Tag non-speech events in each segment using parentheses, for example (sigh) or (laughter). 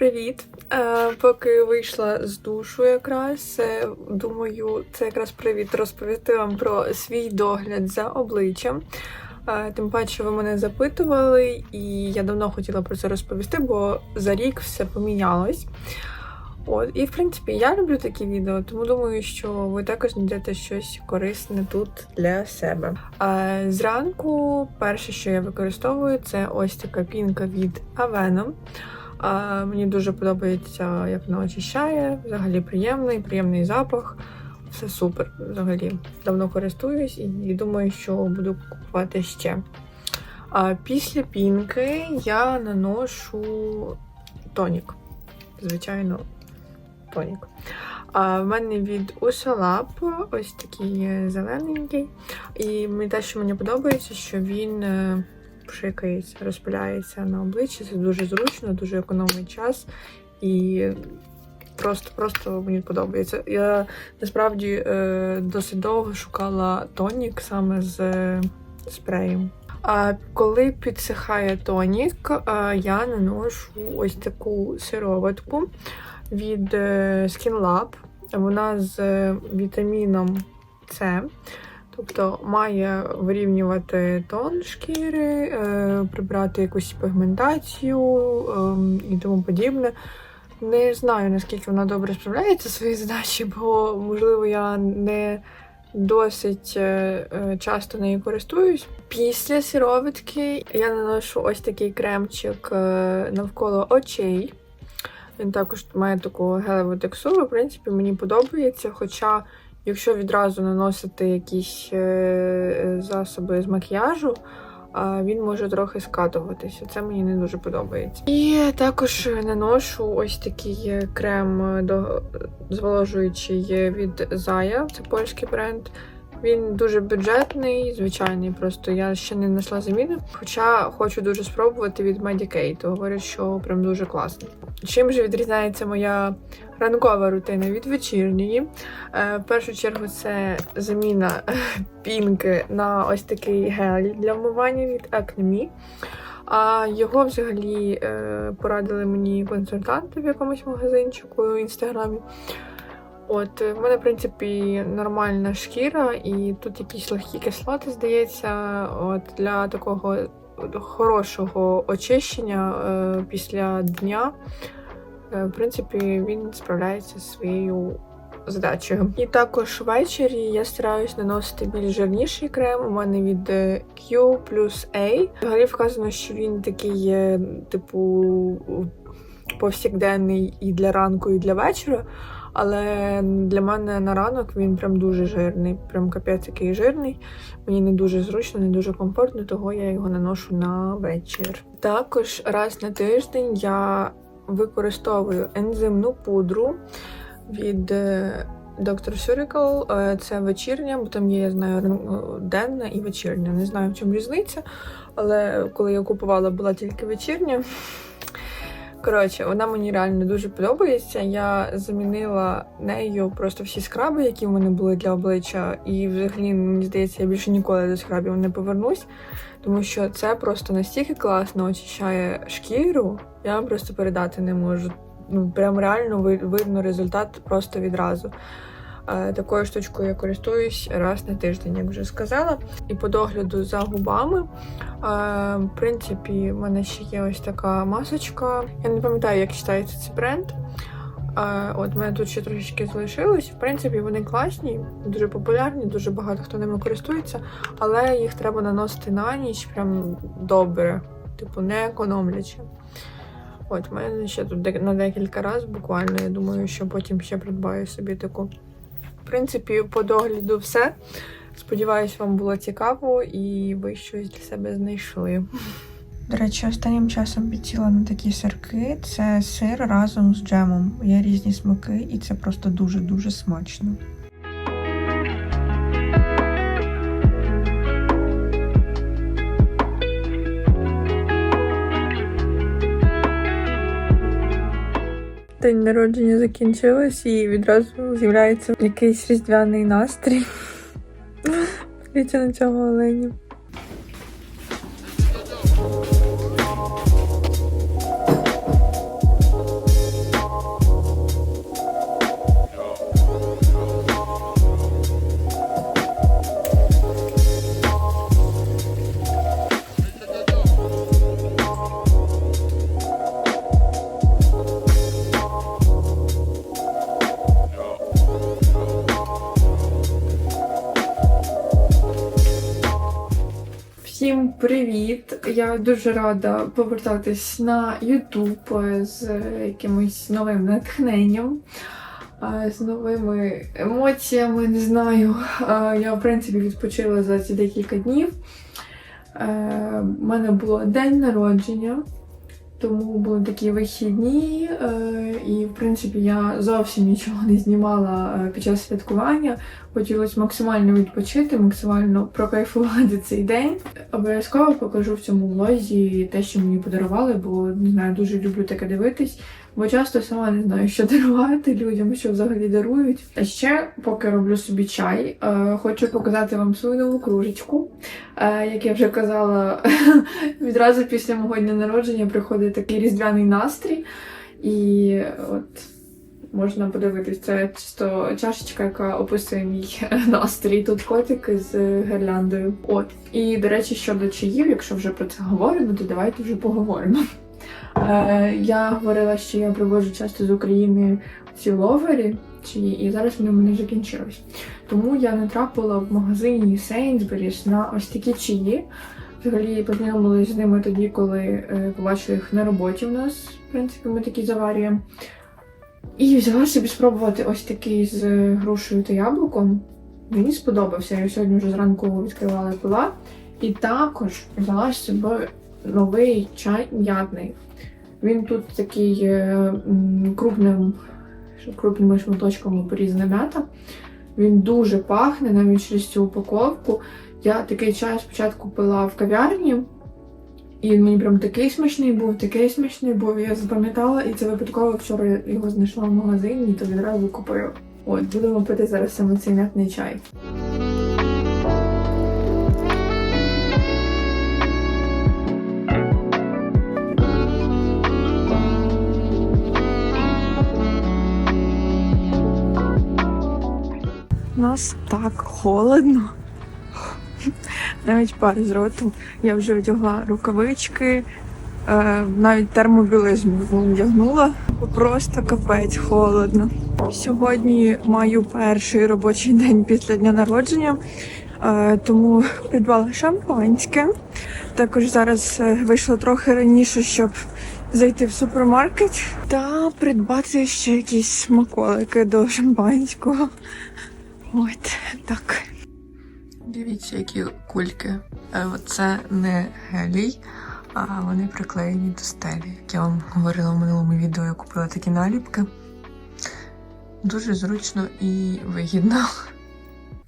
Привіт! Е, поки вийшла з душу, якраз е, думаю, це якраз привіт розповісти вам про свій догляд за обличчям. Е, тим паче, ви мене запитували, і я давно хотіла про це розповісти, бо за рік все помінялось. От, і в принципі я люблю такі відео, тому думаю, що ви також знайдете щось корисне тут для себе. А зранку перше, що я використовую, це ось така пінка від Aveno. А, мені дуже подобається, як вона очищає. Взагалі приємний, приємний запах. Все супер. Взагалі давно користуюсь і думаю, що буду купувати ще. А після пінки я наношу тонік. Звичайно, тонік. А в мене від Usalab ось такий зелененький. І те, що мені подобається, що він е, пшикається, розпиляється на обличчі. Це дуже зручно, дуже економний час. І просто просто мені подобається. Я насправді е, досить довго шукала тонік саме з спреєм. А коли підсихає тонік, е, я наношу ось таку сироватку від е, Skin Lab. Вона з вітаміном С. Тобто має вирівнювати тон шкіри, е, прибрати якусь пігментацію е, і тому подібне. Не знаю, наскільки вона добре справляється свої задачі, бо, можливо, я не досить е, часто нею користуюсь. Після сироватки я наношу ось такий кремчик е, навколо очей. Він також має таку гелеву текстуру. В принципі, мені подобається. Хоча, якщо відразу наносити якісь е, засоби з макіяжу, він може трохи скатуватися. Це мені не дуже подобається. І також наношу ось такий крем до зволожуючий від Зая, це польський бренд. Він дуже бюджетний, звичайний, просто я ще не знайшла заміни. Хоча хочу дуже спробувати від Medicaid. Говорять, що прям дуже класний. Чим же відрізняється моя ранкова рутина від вечірньої? Е, в першу чергу це заміна пінки на ось такий гель для вмивання від Acne А його взагалі е, порадили мені консультанти в якомусь магазинчику в інстаграмі. От, в мене, в принципі, нормальна шкіра, і тут якісь легкі кислоти, здається, от для такого хорошого очищення е, після дня. Е, в принципі, він справляється зі своєю задачею. І також ввечері я стараюсь наносити більш жирніший крем. У мене від е, Q плюс A. Взагалі вказано, що він такий, типу, повсякденний і для ранку, і для вечора. Але для мене на ранок він прям дуже жирний, прям капець який жирний. Мені не дуже зручно, не дуже комфортно, того я його наношу на вечір. Також раз на тиждень я використовую ензимну пудру від е, Dr. Surical. Е, це вечірня, бо там є, я знаю, денна і вечірня. Не знаю, в чому різниця, але коли я купувала, була тільки вечірня. Коротше, вона мені реально дуже подобається. Я замінила нею просто всі скраби, які в мене були для обличчя. І взагалі, мені здається, я більше ніколи до скрабів не повернусь, тому що це просто настільки класно очищає шкіру, я вам просто передати не можу. Ну, прям реально видно результат просто відразу. Такою штучкою я користуюсь раз на тиждень, як вже сказала. І по догляду за губами. В принципі, в мене ще є ось така масочка. Я не пам'ятаю, як читається цей бренд. От мене тут ще трошечки залишилось. В принципі, вони класні, дуже популярні, дуже багато хто ними користується, але їх треба наносити на ніч прям добре, типу, не економлячи. От, в мене ще тут на декілька разів буквально. Я думаю, що потім ще придбаю собі таку принципі, по догляду все. Сподіваюсь, вам було цікаво і ви щось для себе знайшли. До речі, останнім часом підсіла на такі сирки. Це сир разом з джемом. Є різні смаки, і це просто дуже-дуже смачно. День народження закінчилось і відразу з'являється якийсь різдвяний настрій. (laughs) Дивіться на цього оленя. Я дуже рада повертатись на YouTube з якимось новим натхненням, з новими емоціями. Не знаю. Я, в принципі, відпочила за ці декілька днів. Е, У мене було день народження, тому були такі вихідні, е, і, в принципі, я зовсім нічого не знімала е, під час святкування. Хотілося максимально відпочити, максимально прокайфувати цей день. Обов'язково покажу в цьому влозі те, що мені подарували, бо не знаю, дуже люблю таке дивитись. Бо часто сама не знаю, що дарувати людям, що взагалі дарують. А ще, поки роблю собі чай, е, хочу показати вам свою нову кружечку. Е, як я вже казала, (laughs) відразу після мого дня народження приходить такий різдвяний настрій. І от можна подивитись, це чисто чашечка, яка описує мій (laughs) настрій. Тут котик з гирляндою. От. І, до речі, щодо чаїв, якщо вже про це говоримо, то давайте вже поговоримо. Е, я говорила, що я привожу часто з України ці ловері, чиї, і зараз вони в мене закінчились. Тому я натрапила в магазині Sainsbury's на ось такі чаї. Взагалі познайомилися з ними тоді, коли е, побачили їх на роботі в нас. В принципі, ми такі заварюємо. І взяла собі спробувати ось такий з грушею та яблуком. Мені сподобався. Я сьогодні вже зранку відкривала пила. І також взяла з новий чай м'ятний. Він тут такий е, м, крупним, крупними шматочками порізана м'ята. Він дуже пахне навіть через цю упаковку. Я такий чай спочатку пила в кав'ярні, і він мені прям такий смачний був, такий смачний був. Я запам'ятала, і це випадково вчора його знайшла в магазині, то відразу купила. От, будемо пити зараз саме цей м'ятний чай. Нас так холодно. Навіть пар з роту. Я вже одягла рукавички, е, навіть термобілизну вдягнула. Просто капець холодно. Сьогодні маю перший робочий день після дня народження, е, тому придбала шампанське. Також зараз е, вийшла трохи раніше, щоб зайти в супермаркет та придбати ще якісь смаколики до шампанського. От так. Дивіться, які кульки. Е, Це не гелій, а вони приклеєні до стелі. Як я вам говорила в минулому відео, я купила такі наліпки. Дуже зручно і вигідно.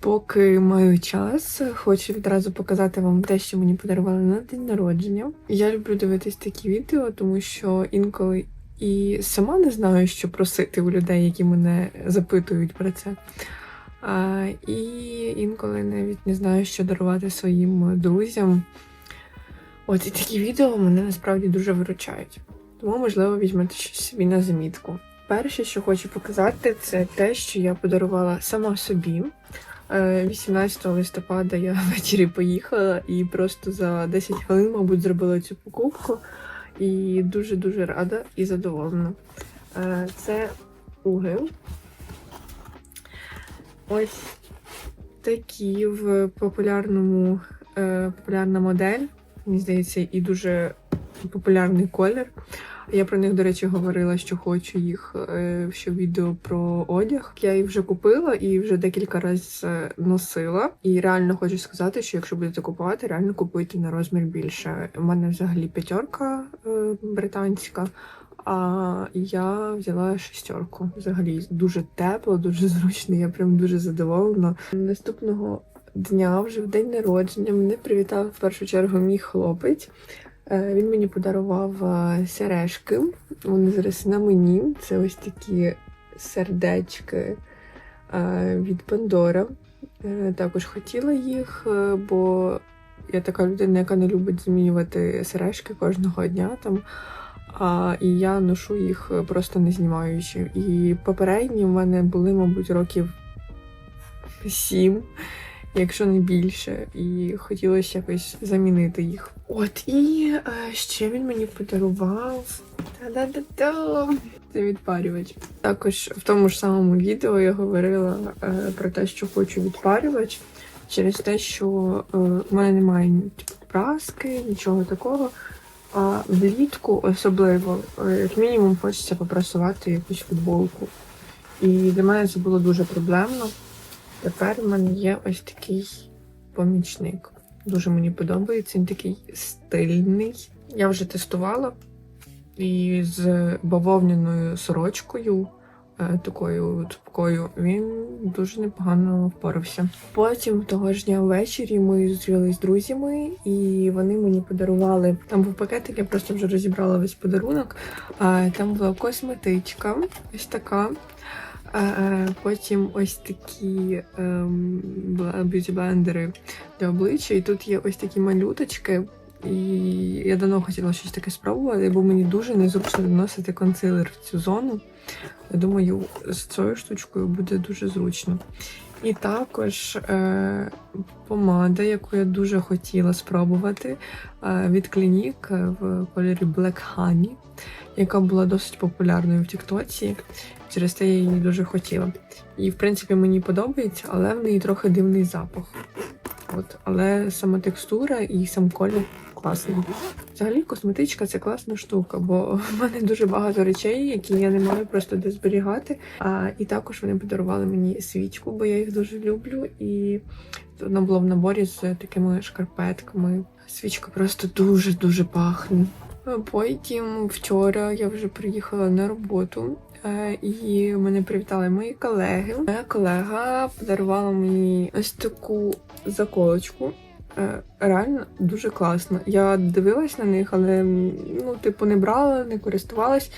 Поки маю час, хочу відразу показати вам те, що мені подарували на день народження. Я люблю дивитись такі відео, тому що інколи і сама не знаю, що просити у людей, які мене запитують про це. І інколи навіть не знаю, що дарувати своїм друзям. От і такі відео мене насправді дуже виручають. Тому, можливо, візьмете щось собі на замітку. Перше, що хочу показати, це те, що я подарувала сама собі. Е, 18 листопада я (laughs) ввечері поїхала і просто за 10 хвилин, мабуть, зробила цю покупку. І дуже-дуже рада і задоволена. Е, Це уги. Ось такі в популярному е, популярна модель. Мені здається, і дуже популярний колір. Я про них, до речі, говорила, що хочу їх е, відео про одяг. Я їх вже купила і вже декілька разів е, носила. І реально хочу сказати, що якщо будете купувати, реально купуйте на розмір більше. У мене взагалі п'ятерка е, британська. А я взяла шестерку. Взагалі дуже тепло, дуже зручно. Я прям дуже задоволена. Наступного дня, вже в день народження, мене привітав в першу чергу мій хлопець. Е, Він мені подарував е, сережки. Вони зараз на мені. Це ось такі сердечки е, від Пандора. Також хотіла їх, бо я така людина, яка не любить змінювати сережки кожного дня там. А, і я ношу їх е, просто не знімаючи. І попередні в мене були, мабуть, років сім, якщо не більше. І хотілося якось замінити їх. От і е, ще він мені подарував. Та-да-да-да! Це відпарювач. Також в тому ж самому відео я говорила е, про те, що хочу відпарювач через те, що е, в мене немає праски, нічого такого. А влітку особливо, е, як мінімум, хочеться попрасувати якусь футболку. І для мене це було дуже проблемно. Тепер в мене є ось такий помічник. Дуже мені подобається, він такий стильний. Я вже тестувала і з бавовняною сорочкою, такою цупкою, він дуже непогано впорався. Потім того ж дня ввечері ми зустрілися з друзями, і вони мені подарували. Там був пакетик, я просто вже розібрала весь подарунок. Там була косметичка, ось така. Е, Потім ось такі ем, б'юті-блендери для обличчя. І тут є ось такі малюточки. І я давно хотіла щось таке спробувати, бо мені дуже незручно наносити консилер в цю зону. Я думаю, з цією штучкою буде дуже зручно. І також е, помада, яку я дуже хотіла спробувати е, від Clinique в кольорі Black Honey, яка була досить популярною в Тіктоці. Через те я її дуже хотіла. І, в принципі, мені подобається, але в неї трохи дивний запах. От, але сама текстура і сам колір класний. Взагалі, косметичка це класна штука, бо в мене дуже багато речей, які я не маю просто де зберігати. А, і також вони подарували мені свічку, бо я їх дуже люблю. І вона була в наборі з такими шкарпетками. Свічка просто дуже-дуже пахне. Потім вчора я вже приїхала на роботу. е, І мене привітали мої колеги. Моя колега подарувала мені ось таку заколочку. Е, Реально дуже класно. Я дивилась на них, але ну, типу, не брала, не користувалась.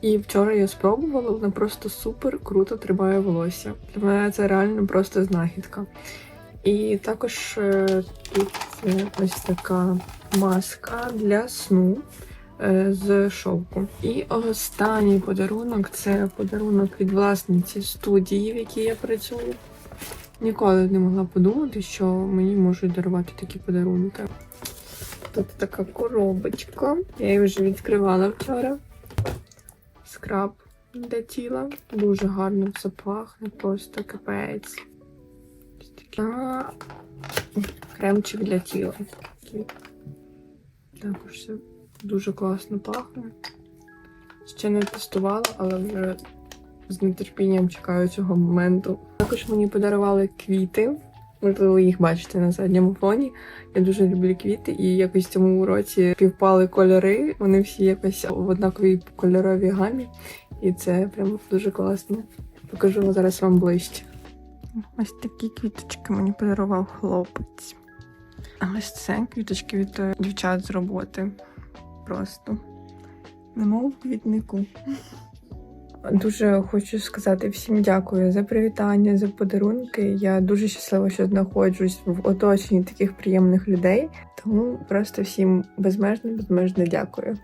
І вчора я спробувала, вона просто супер круто тримає волосся. Для мене це реально просто знахідка. І також е, тут ось така маска для сну е, з шовку. І останній подарунок це подарунок від власниці студії, в якій я працюю. Ніколи не могла подумати, що мені можуть дарувати такі подарунки. Тут така коробочка. Я її вже відкривала вчора. Скраб для тіла. Дуже гарно все пахне, просто капець. А, Кремчик для тіла. Також все дуже класно пахне. Ще не тестувала, але вже з нетерпінням чекаю цього моменту. Також мені подарували квіти. Можливо, ви їх бачите на задньому фоні. Я дуже люблю квіти, і якось в цьому році півпали кольори. Вони всі якось в однаковій кольоровій гамі. І це прям дуже класно. Покажу зараз вам ближче. Ось такі квіточки мені подарував хлопець. А ось це квіточки від е, дівчат з роботи. Просто немов в квітнику. Дуже хочу сказати всім дякую за привітання, за подарунки. Я дуже щаслива, що знаходжусь в оточенні таких приємних людей. Тому просто всім безмежно, безмежно дякую.